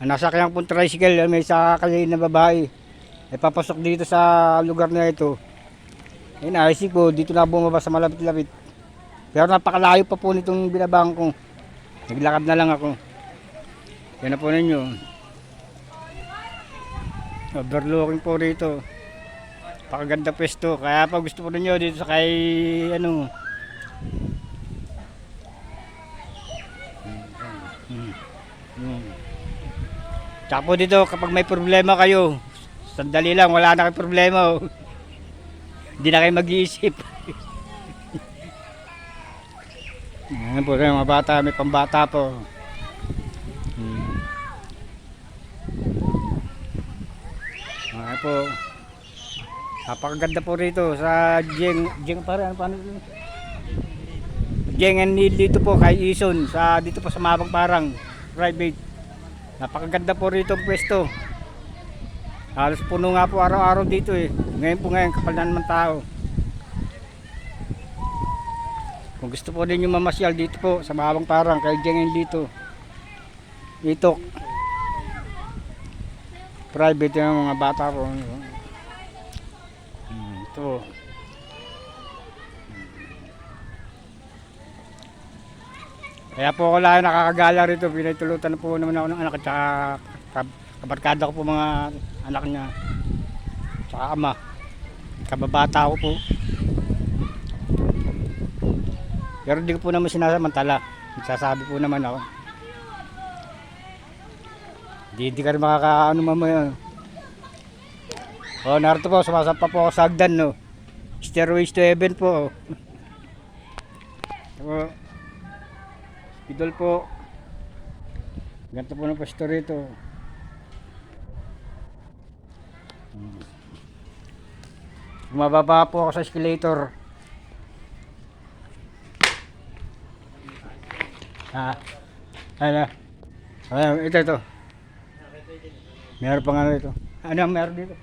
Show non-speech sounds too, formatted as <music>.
Nasakyan pong tricycle, may sakakay na babae. Ay papasok dito sa lugar na ito. Ayun, naisip ko, dito na bumaba sa malapit-lapit. Pero napakalayo pa po nitong binabang ko. Naglakad na lang ako. Yan na po ninyo. Overlooking po rito. Pakaganda pwesto. Kaya pa gusto po ninyo dito sa kay ano. Hmm. Hmm. Tsaka po dito kapag may problema kayo, sandali lang, wala na kayong problema. oh. Hindi na kayo mag-iisip. <laughs> Ayan po kayo mga bata, may pambata po. Hmm. Ayan po. Napakaganda po rito sa Jeng, Jeng pare, ano paano ito? Jeng and Neil dito po kay Ison sa dito po sa Mabang Parang private. Napakaganda po rito ang pwesto. Halos puno nga po araw-araw dito eh. Ngayon po ngayon kapal na naman tao. Kung gusto po ninyo mamasyal dito po sa Mabang Parang kay Jeng dito. Dito. Private yung mga bata po. Hmm, ito. Kaya po ako lang nakakagala rito. Pinatulutan na po naman ako ng anak at saka kab- kabarkada ko po mga anak niya. Tsaka ama. Kababata ko po. Pero hindi ko po naman sinasamantala. Nagsasabi po naman ako. Hindi, hindi ka rin makakaano mamaya. Oh, narito po, sumasampa po ako sa hagdan, no. Stairways to heaven po. <laughs> Po. Idol po. Ganito po ng pwesto rito. Bumababa po ako sa escalator. Ha? Ano? Ano? Ito, ito. Meron pa nga ito. Ano ang meron dito?